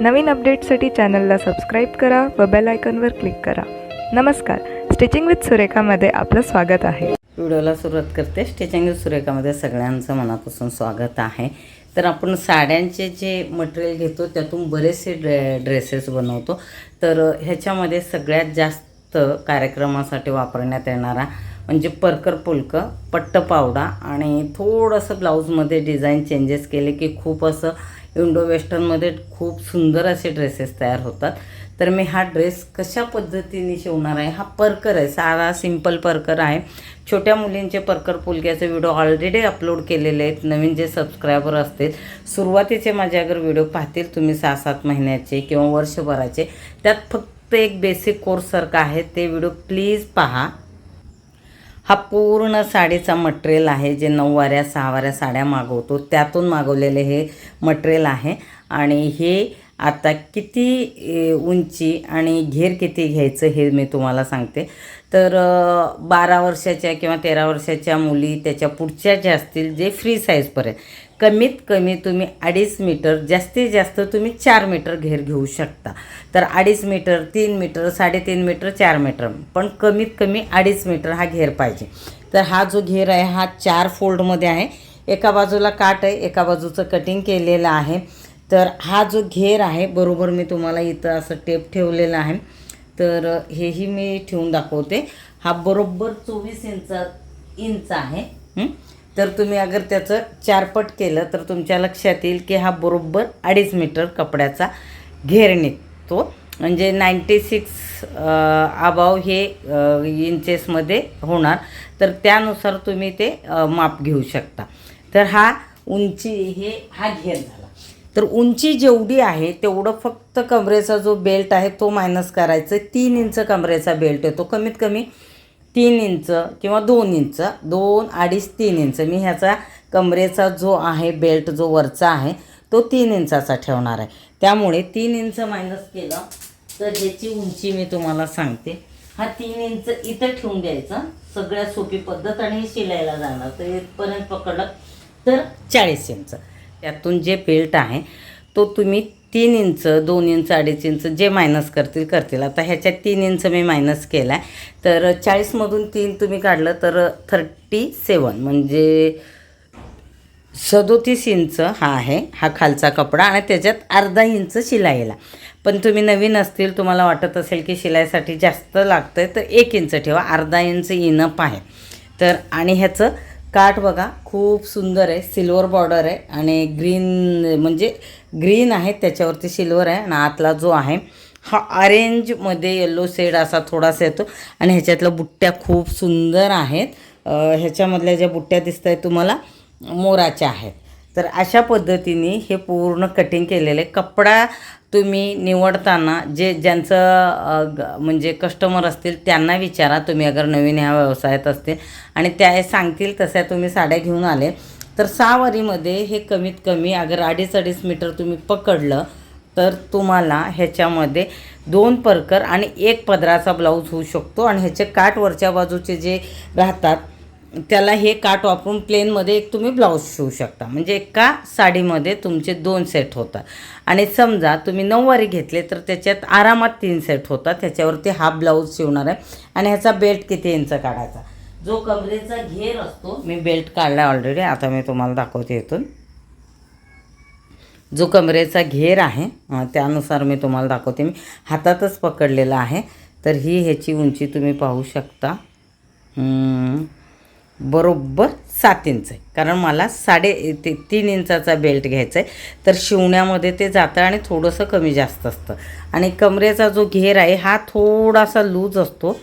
नवीन अपडेटसाठी चॅनलला सबस्क्राईब करा व बेल आयकॉनवर क्लिक करा. नमस्कार. स्टिचिंग विथ सुरेखामध्ये आपलं स्वागत आहे. व्हिडिओला सुरुवात करते. स्टिचिंग विथ सुरेखामध्ये सगळ्यांचं मनापासून स्वागत आहे. तर आपण साड्यांचे जे मटेरियल घेतो त्यातून बरेचसे ड्रे ड्रेसेस बनवतो. तर ह्याच्यामध्ये सगळ्यात जास्त कार्यक्रमासाठी वापरण्यात येणारा म्हणजे परकर पुलकं पट्ट पावडा आणि थोडंसं ब्लाऊजमध्ये डिझाईन चेंजेस केले की खूप असं इंडो वेस्टर्नमध्ये खूप सुंदर असे ड्रेसेस तयार होतात. तर मी हा ड्रेस कशा पद्धतीने शिवणार आहे? हा परकर आहे साधा सिंपल परकर आहे. छोट्या मुलींचे परकर पुलक्याचे व्हिडिओ ऑलरेडी अपलोड केलेले आहेत. नवीन जे सबस्क्रायबर असतील सुरुवातीचे माझे अगर व्हिडिओ पाहतील तुम्ही सहा सात महिन्याचे किंवा वर्षभराचे त्यात फक्त एक बेसिक कोर्ससारखं आहे. ते व्हिडिओ प्लीज पहा. हा पूर्ण साडीचा मटेरियल आहे जे नऊवाऱ्या सहावाऱ्या साड्या मागवतो. त्यातून मागवलेले हे मटेरियल आहे. आणि हे आता किती उंची आणि घेर किती घ्यायचं हे मी तुम्हाला सांगते. तर बारा वर्षाच्या किंवा तेरा वर्षाच्या मुली त्याच्या पुढच्या ज्या असतील जे फ्री साईजपर्यंत कमीत कमी तुम्ही अडीच मीटर जास्तीत जास्त तुम्ही चार मीटर घेर घेऊ शकता. तर अडीच मीटर तीन मीटर साडेतीन मीटर चार मीटर. पण कमीत कमी अडीच मीटर हा घेर पाहिजे. तर हा जो घेर आहे हा चार फोल्डमध्ये आहे. एका बाजूला काट आहे एका बाजूचं कटिंग केलेलं आहे. तर हा जो घेर आहे बरोबर मी तुम्हाला इथं असं टेप ठेवलेला आहे. तर हेही मी ठेवून दाखवते. हा बरोबर चोवीस इंच इंच आहे. हं? तर तुम्ही अगर त्याचं चारपट केलं तर तुमच्या लक्षात येईल की हा बरोबर अडीच मीटर कपड्याचा घेर निघतो. म्हणजे नाईंटी सिक्स अबाव हे इंचेसमध्ये होणार. तर त्यानुसार तुम्ही ते माप घेऊ शकता. तर हा उंची हे हा घेर झाला. तर उंची जेवढी आहे तेवढं फक्त कमरेचा जो बेल्ट आहे तो मायनस करायचं तीन इंच कमरेचा बेल्ट येतो कमीत कमी तीन इंच किंवा दोन इंच दोन अडीच तीन इंच. मी ह्याचा कमरेचा जो आहे बेल्ट जो वरचा आहे तो तीन इंचाचा ठेवणार आहे. त्यामुळे तीन इंच मायनस केलं तर ह्याची उंची मी तुम्हाला सांगते. हा तीन इंच इथं ठेवून द्यायचा. सगळ्यात सोपी पद्धत आणि शिलायला जाणार. तर इथपर्यंत पकडलं तर चाळीस इंच. त्यातून जे बेल्ट आहे तो तुम्ही तीन इंच दोन इंच अडीच इंच जे मायनस करतील करतील. आता ह्याच्यात तीन इंच मी मायनस केला आहे तर चाळीसमधून तीन तुम्ही काढलं तर थर्टी सेवन म्हणजे सदोतीस इंच हा आहे हा खालचा कपडा आणि त्याच्यात अर्धा इंच शिलाईला. पण तुम्ही नवीन असतील तुम्हाला वाटत असेल की शिलाईसाठी जास्त लागतं आहे तर एक इंच ठेवा. अर्धा इंच इनप आहे. तर आणि ह्याचं काठ बघा खूप सुंदर आहे सिल्वर बॉर्डर आहे आणि ग्रीन म्हणजे ग्रीन आहे त्याच्यावरती सिल्वर आहे आणि आतला जो आहे हा ऑरेंजमध्ये येल्लो शेड असा थोडासा येतो आणि ह्याच्यातल्या बुट्ट्या खूप सुंदर आहेत. ह्याच्यामधल्या ज्या बुट्ट्या दिसत आहेत तुम्हाला मोराच्या आहेत. तर अशा पद्धतीने हे पूर्ण कटिंग केलेलं आहे कपडा तुम्ही निवडताना जे ज्यांचं ग- म्हणजे कस्टमर असतील त्यांना विचारा तुम्ही अगर नवीन ह्या व्यवसायात असतील. आणि त्या सांगतील तशा तुम्ही साड्या घेऊन आले. तर सहावारीमध्ये हे कमीत कमी अगर अडीच अडीच मीटर तुम्ही पकडलं तर तुम्हाला ह्याच्यामध्ये दोन परकर आणि एक पदराचा ब्लाऊज होऊ शकतो. आणि ह्याचे काठ वरच्या बाजूचे जे राहतात त्याला हे काट वापरून प्लेनमध्ये एक तुम्ही ब्लाऊज शिवू शकता. म्हणजे एका साडीमध्ये तुमचे दोन सेट होतात. आणि समजा तुम्ही नऊवारी घेतले तर त्याच्यात आरामात तीन सेट होतात. त्याच्यावरती हाफ ब्लाऊज शिवणार आहे. आणि ह्याचा बेल्ट किती इंच काढायचा? जो कमरेचा घेर असतो मी बेल्ट काढला ऑलरेडी आता मी तुम्हाला दाखवते इथून. जो कमरेचा घेर आहे त्यानुसार मी तुम्हाला दाखवते. मी हातातच पकडलेला आहे. तर ही ह्याची उंची तुम्ही पाहू शकता. बरोबर सात इंच आहे. कारण मला साडे ते तीन इंचाचा बेल्ट घ्यायचा आहे. तर शिवण्यामध्ये ते जातं आणि थोडंसं कमी जास्त असतं. आणि कमरेचा जो घेर आहे हा थोडासा लूज असतो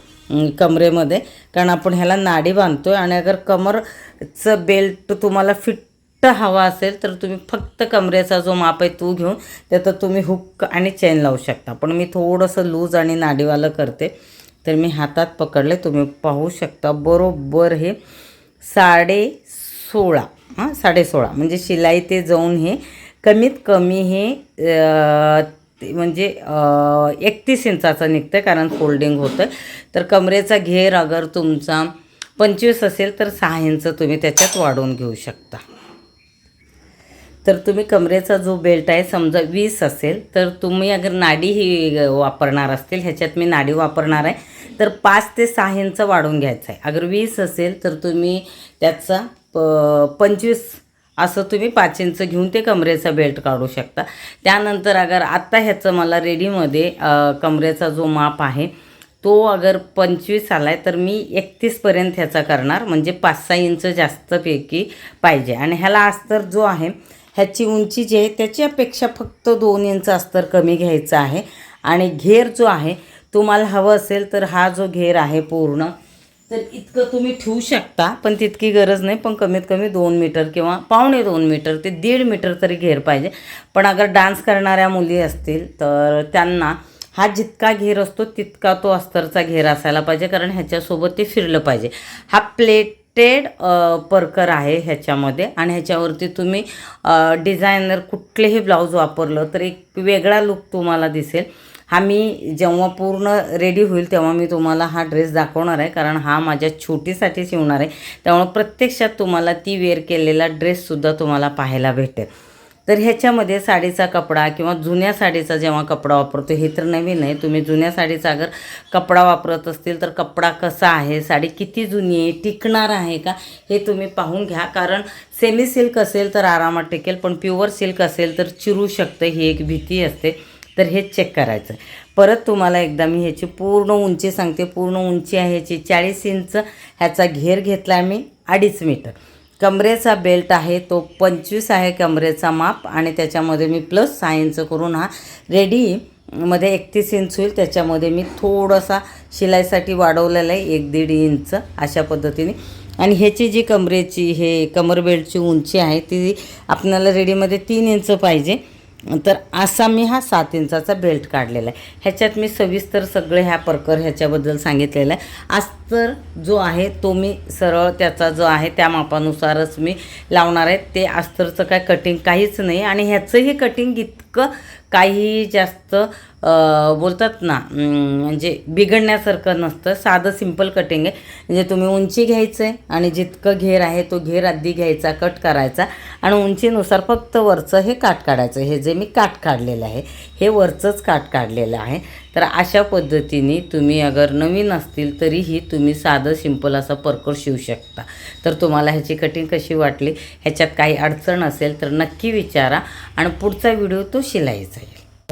कमरेमध्ये. कारण आपण ह्याला नाडी बांधतो आहे आणि अगर कमरचं बेल्ट तुम्हाला फिट्ट हवा असेल तर तुम्ही फक्त कमरेचा जो माप आहे तो घेऊन त्यात तुम्ही हुक आणि चेन लावू शकता. पण मी थोडंसं लूज आणि नाडीवालं करते. तर मी हातात पकडले. तुम्ही पाहू शकता. बरोबर हे साडे सोळा. हां साडे सोळा. म्हणजे शिलाई ते जाऊन हे कमीत कमी हे म्हणजे एकतीस इंचाचं निघतं कारण फोल्डिंग होतं तर कमरेचा घेर अगर तुमचा पंचवीस असेल तर सहा इंच तुम्ही त्याच्यात वाढवून घेऊ शकता. तर तुम्ही कमरेचा जो बेल्ट आहे समजा वीस असेल तर तुम्ही अगर नाडी ही वापरणार असतील ह्याच्यात मी नाडी वापरणार आहे. तर पाच ते सहा इंच वाढवून घ्यायचं आहे. अगर वीस असेल तर तुम्ही त्याचा प पंचवीस असं तुम्ही पाच इंच घेऊन ते कमरेचा बेल्ट काढू शकता. त्यानंतर अगर आत्ता ह्याचं मला रेडीमध्ये कमरेचा जो माप आहे तो अगर पंचवीस आला आहे तर मी एकतीसपर्यंत ह्याचा करणार. म्हणजे पाच सहा इंच जास्तपैकी पाहिजे. आणि ह्याला अस्तर जो आहे ह्याची उंची जी आहे त्याच्यापेक्षा फक्त दोन इंच अस्तर कमी घ्यायचं आहे. आणि घेर जो आहे तुम्हाला हवं असेल तर हा जो घेर आहे पूर्ण तर इतकं तुम्ही ठेवू शकता पण तितकी गरज नाही. पण कमीत कमी दोन मीटर किंवा पावणे दोन मीटर ते दीड मीटर तरी घेर पाहिजे. पण अगर डान्स करणाऱ्या मुली असतील तर त्यांना हा जितका घेर असतो तितका तो अस्तरचा घेर असायला पाहिजे कारण ह्याच्यासोबत ते फिरलं पाहिजे. हा प्लेटेड परकर आहे ह्याच्यामध्ये आणि ह्याच्यावरती तुम्ही डिझायनर कुठलेही ब्लाऊज वापरलं तर एक वेगळा लुक तुम्हाला दिसेल. हा मी जेव्हा पूर्ण रेडी होईल तेव्हा मी तुम्हाला हा ड्रेस दाखवणार आहे. कारण हा माझ्या छोटीसाठी शिवणार आहे. त्यामुळे प्रत्यक्षात तुम्हाला ती वेअर केलेला ड्रेससुद्धा तुम्हाला पाहायला भेटेल. तर ह्याच्यामध्ये साडीचा कपडा किंवा जुन्या साडीचा जेव्हा कपडा वापरतो हे तर नवीन आहे. तुम्ही जुन्या साडीचा अगर कपडा वापरत असतील तर कपडा कसा आहे साडी किती जुनी आहे टिकणार आहे का हे तुम्ही पाहून घ्या. कारण सेमी सिल्क असेल तर आरामात टिकेल पण प्युअर सिल्क असेल तर चिरू शकतं ही एक भीती असते. तर हे चेक करायचं. परत तुम्हाला एकदा मी ह्याची पूर्ण उंची सांगते. पूर्ण उंची आहे ह्याची चाळीस इंच. ह्याचा घेर घेतला आहे मी अडीच मीटर. कमरेचा बेल्ट आहे तो पंचवीस आहे कमरेचा माप आणि त्याच्यामध्ये मी प्लस सहा इंच करून हा रेडी मध्ये एकतीस इंच होईल. त्याच्यामध्ये मी थोडासा शिलाईसाठी वाढवलेला आहे एक दीड इंच अशा पद्धतीने. आणि ह्याची जी कमरेची हे कमर बेल्टची उंची आहे ती आपल्याला रेडीमध्ये तीन इंच पाहिजे. तर असा मी हा सात इंचाचा बेल्ट काढलेला आहे. ह्याच्यात मी सविस्तर सगळे ह्या प्रकार ह्याच्याबद्दल सांगितलेलं आहे. अस्तर जो आहे तो मी सरळ त्याचा जो आहे त्या मापानुसारच मी लावणार आहे. ते अस्तरचं काय कटिंग काहीच नाही आणि ह्याचंही कटिंग इतकं काही जास्त बोलतात ना म्हणजे बिघडण्यासारखं नसतं. साधं सिंपल कटिंग आहे. म्हणजे तुम्ही उंची घ्यायचं आहे आणि जितकं घेर आहे तो घेर आधी घ्यायचा कट करायचा. आणि उंचीनुसार फक्त वरचं हे काट काढायचं. हे जे मी काट काढलेलं आहे हे वरचंच काट काढलेलं आहे. तर अशा पद्धतीने तुम्ही अगर नवीन असतील तरीही तुम्ही साधं सिंपल असं परकर शिवू शकता. तर तुम्हाला ह्याची कटिंग कशी वाटली ह्याच्यात काही अडचण असेल तर नक्की विचारा. आणि पुढचा व्हिडिओ तो शिलायचा आहे.